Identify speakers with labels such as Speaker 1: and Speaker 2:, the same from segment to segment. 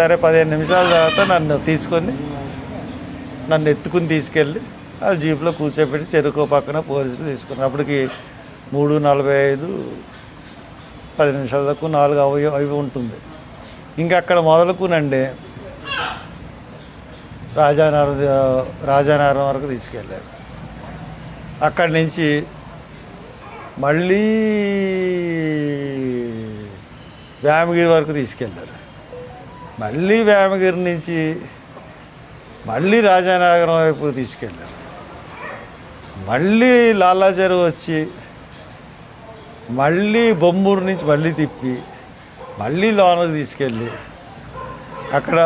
Speaker 1: సరే పదిహేను నిమిషాల తర్వాత నన్ను తీసుకొని నన్ను ఎత్తుకుని తీసుకెళ్ళి ఆ జీప్లో కూర్చోబెట్టి చెరుకు పక్కన పోలీసులు తీసుకున్నారు. అప్పటికి మూడు నలభై ఐదు పది నిమిషాల దాకా నాలుగు అవి అవి ఉంటుంది. ఇంకా అక్కడ మొదలుకునండి రాజానగరం రాజానగరం వరకు తీసుకెళ్ళారు. అక్కడి నుంచి మళ్ళీ వ్యామగిరి వరకు తీసుకెళ్ళారు. మళ్ళీ వేమగిరి నుంచి మళ్ళీ రాజానగరం వైపు తీసుకెళ్ళారు. మళ్ళీ లాలాచెరు వచ్చి మళ్ళీ బొమ్మూరు నుంచి మళ్ళీ తిప్పి మళ్ళీ లోనకు తీసుకెళ్ళి అక్కడ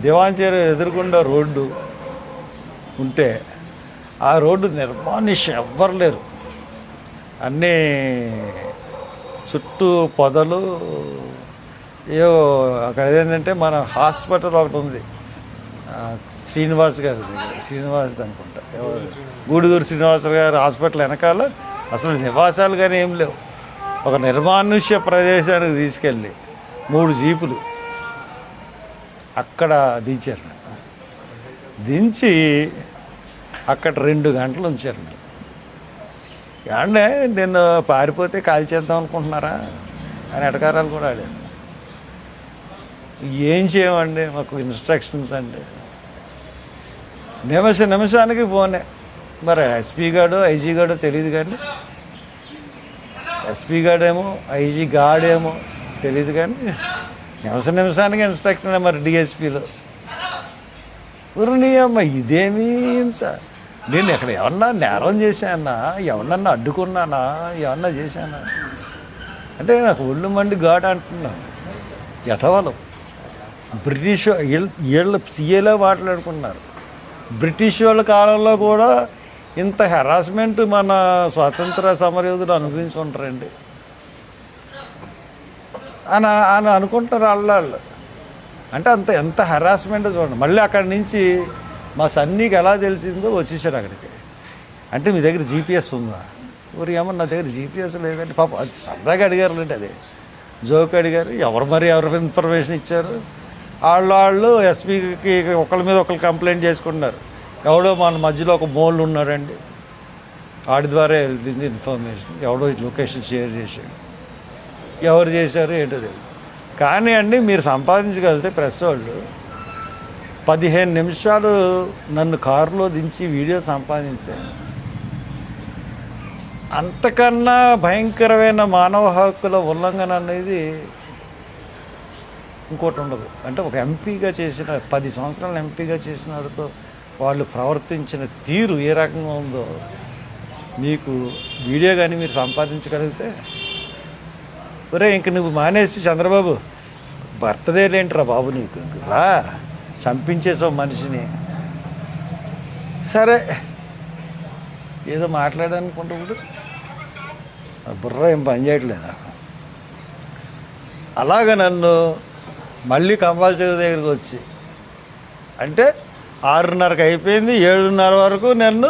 Speaker 1: దివాంచేరు ఎదురుకుండా రోడ్డు ఉంటే ఆ రోడ్డు నిర్మానుష్యం ఎవ్వరు లేరు. అన్నీ చుట్టూ పొదలు ఏవో అక్కడ ఏంటంటే మన హాస్పిటల్ ఒకటి ఉంది. శ్రీనివాస్ గారి దగ్గర శ్రీనివాస్ అనుకుంటా గూడుగూరు శ్రీనివాస్ గారి హాస్పిటల్ వెనకాల అసలు నివాసాలు కానీ ఏం లేవు. ఒక నిర్మానుష్య ప్రదేశానికి తీసుకెళ్ళి మూడు జీపులు అక్కడ దించారు నన్ను. దించి అక్కడ రెండు గంటలు ఉంచారు నన్ను. నేను పారిపోతే కాల్చేద్దాం అనుకుంటున్నారా? అని ఎటకారాలు కూడా ఆడాను ఏం చేయమండి? మాకు ఇన్స్ట్రక్షన్స్ అండి. నిమిష నిమిషానికి ఫోనే. మరి ఎస్పీ గాడు ఐజీ గాడు తెలియదు కానీ. ఎస్పీ గాడేమో ఐజీ గాడేమో తెలియదు కానీ. నిమిష నిమిషానికి ఇన్స్పెక్టర్ మరి డిఎస్పీలో. ఊరిని అమ్మ ఇదేమీ సార్ నేను ఎక్కడ ఎవరన్నా నేరం చేశానా? ఎవరన్నా అడ్డుకున్నానా? ఎవరన్నా చేశానా? అంటే నాకు ఒళ్ళు మండి ఘాట్ అంటున్నాను. ఎటవలం బ్రిటిష్ వీళ్ళు సీఏలో మాట్లాడుకున్నారు బ్రిటిష్ వాళ్ళ కాలంలో కూడా ఇంత హెరాస్మెంట్ మన స్వాతంత్ర సమరయోధులు అనుభవించి ఉంటారండి అని అని అనుకుంటారు వాళ్ళు అంటే అంత ఎంత హెరాస్మెంట్ చూడండి. మళ్ళీ అక్కడి నుంచి మా సన్నీకి ఎలా తెలిసిందో వచ్చేసాడు అక్కడికి. అంటే మీ దగ్గర జీపీఎస్ ఉందా? ఊరి ఏమో నా దగ్గర జీపీఎస్ లేదంటే పాప అది సరదాగా అడిగారు లేండి అది. జోక్ అడిగారు. ఎవరు మరి ఎవరు ఇన్ఫర్మేషన్ ఇచ్చారు? వాళ్ళు వాళ్ళు ఎస్పీకి ఒకళ్ళ మీద ఒకళ్ళు కంప్లైంట్ చేసుకుంటున్నారు. ఎవడో మన మధ్యలో ఒక మోళ్ళు ఉన్నారండి. వాడి ద్వారా వెళ్తుంది ఇన్ఫర్మేషన్ ఎవడో లొకేషన్ షేర్ చేశాడు. ఎవరు చేశారు ఏంటో తెలియదు కానీ అండి మీరు సంపాదించగలిగితే ప్రెస్ వాళ్ళు పదిహేను నిమిషాలు నన్ను కారులో దించి వీడియో సంపాదించే. అంతకన్నా భయంకరమైన మానవ హక్కుల ఉల్లంఘన అనేది ఇంకోటి ఉండదు. అంటే ఒక ఎంపీగా చేసిన పది సంవత్సరాలు ఎంపీగా చేసిన వాడితో వాళ్ళు ప్రవర్తించిన తీరు ఏ రకంగా ఉందో మీకు వీడియో కానీ మీరు సంపాదించగలిగితే ఒరే ఇంక నువ్వు మానేసి చంద్రబాబు బర్త్డే లేంట్రా బాబు నీకు రా చంపించేసావు మనిషిని. సరే ఏదో మాట్లాడాలనుకుంటున్నాడు. బుర్ర ఏం పని చేయట్లేదు? నాకు అలాగ నన్ను మళ్ళీ కంబాల చెరువు దగ్గరికి వచ్చి. అంటే ఆరున్నరకు అయిపోయింది ఏడున్నర వరకు నన్ను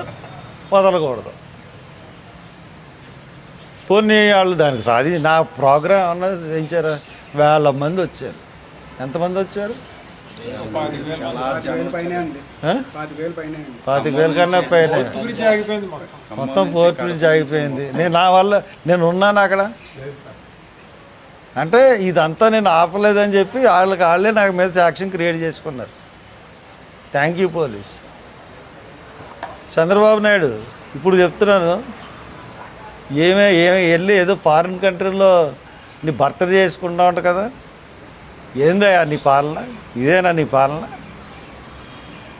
Speaker 1: వదలకూడదు. పోనీ వాళ్ళు దానికి సాధి నా ప్రోగ్రామ్ ఏమన్నా చేయించారా? వేల మంది వచ్చారు. ఎంతమంది వచ్చారు?
Speaker 2: పాతిక వేలు
Speaker 1: కన్నా పైన.
Speaker 2: గురించి ఆగిపోయింది మొత్తం.
Speaker 1: మొత్తం ఫోర్త్ నుంచి ఆగిపోయింది. నేను నా వల్ల నేను ఉన్నాను అక్కడ? అంటే ఇదంతా నేను ఆపలేదని చెప్పి వాళ్ళకి వాళ్ళే నాకు మీద సాక్ష్యం క్రియేట్ చేసుకున్నారు. Thank you police Chandrababu Naidu ఇప్పుడు చెప్తున్నాను ఏమే ఏమి వెళ్ళి ఏదో ఫారిన్ కంట్రీలో నీ భర్త చేసుకుంటా ఉంటా కదా. ఏందయ్యా నీ పాలన? ఇదేనా నీ పాలన?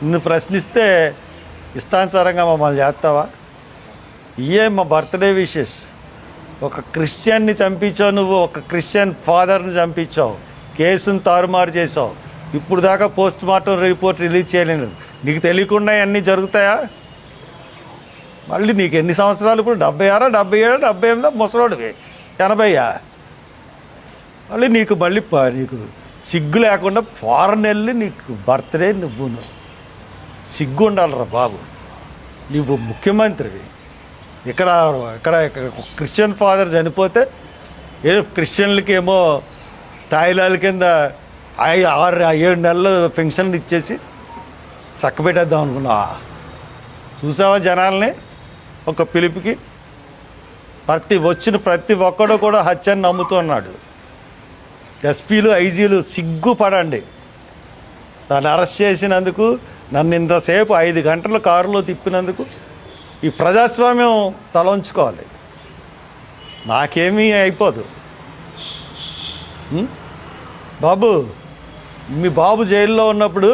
Speaker 1: నిన్ను ప్రశ్నిస్తే ఇష్టానుసారంగా మమ్మల్ని చేస్తావా? ఇయే మా బర్త్డే విషెస్. ఒక క్రిస్టియన్ని చంపించావు నువ్వు ఒక క్రిస్టియన్ ఫాదర్ని చంపించావు. కేసును తారుమారు చేసావు ఇప్పుడు దాకా పోస్ట్ మార్టం రిపోర్ట్ రిలీజ్ చేయలేను నీకు తెలియకుండా అన్నీ జరుగుతాయా? మళ్ళీ నీకు ఎన్ని సంవత్సరాలు ఇప్పుడు? డెబ్బై ఆరా డెబ్బై ఏడా డెబ్బై ఎనిమిదా? ముసలోడివి. ఎనభైయా? మళ్ళీ నీకు మళ్ళీ ప- నీకు సిగ్గు లేకుండా ఫారెన్ వెళ్ళి నీకు బర్త్డే నువ్వు సిగ్గు ఉండాలిరా బాబు. నువ్వు ముఖ్యమంత్రివి. ఇక్కడ ఇక్కడ క్రిస్టియన్ ఫాదర్ చనిపోతే ఏదో క్రిస్టియన్లకి ఏమో తాయిలాల కింద ఐ- ఆరు ఏడు నెలలు పెన్షన్లు ఇచ్చేసి చక్కబెట్టేద్దాం అనుకున్నావా చూసావా జనాల్ని? ఒక పిలుపుకి. ప్రతి వచ్చిన ప్రతి ఒక్కడు కూడా హత్యని నమ్ముతున్నాడు. ఎస్పీలు ఐజీలు సిగ్గుపడండి. నన్ను అరెస్ట్ చేసినందుకు నన్ను ఇంతసేపు ఐదు గంటలు కారులో తిప్పినందుకు ఈ ప్రజాస్వామ్యం తలంచుకోవాలి. నాకేమీ అయిపోదు. బాబు మీ బాబు జైల్లో ఉన్నప్పుడు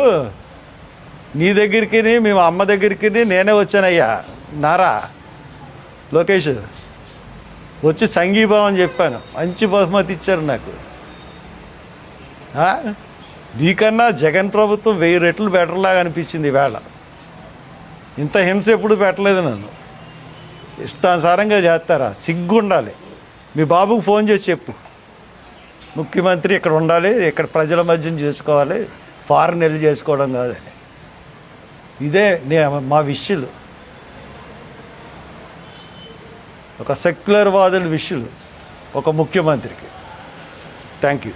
Speaker 1: నీ దగ్గరికి మీ అమ్మ దగ్గరికి నేనే వచ్చానయ్యా. నారా లోకేష్ వచ్చి సంఘీభావం చెప్పాను. మంచి బహుమతి ఇచ్చారు నాకు. నీకన్నా జగన్ ప్రభుత్వం వెయ్యి రెట్లు బెటర్లాగా అనిపించింది ఈవేళ ఇంత హింస ఎప్పుడు పెట్టలేదు నన్ను. ఇష్టానుసారంగా చేస్తారా? సిగ్గు ఉండాలి మీ బాబుకు ఫోన్ చేసి చెప్పు. ముఖ్యమంత్రి ఇక్కడ ఉండాలి ఇక్కడ ప్రజల మధ్యన చేసుకోవాలి ఫారెన్ వెళ్ళి చేసుకోవడం కాదని. ఇదే నే మా విషయులు. ఒక సెక్యులర్ వాదుల విషయులు ఒక ముఖ్యమంత్రికి. Thank you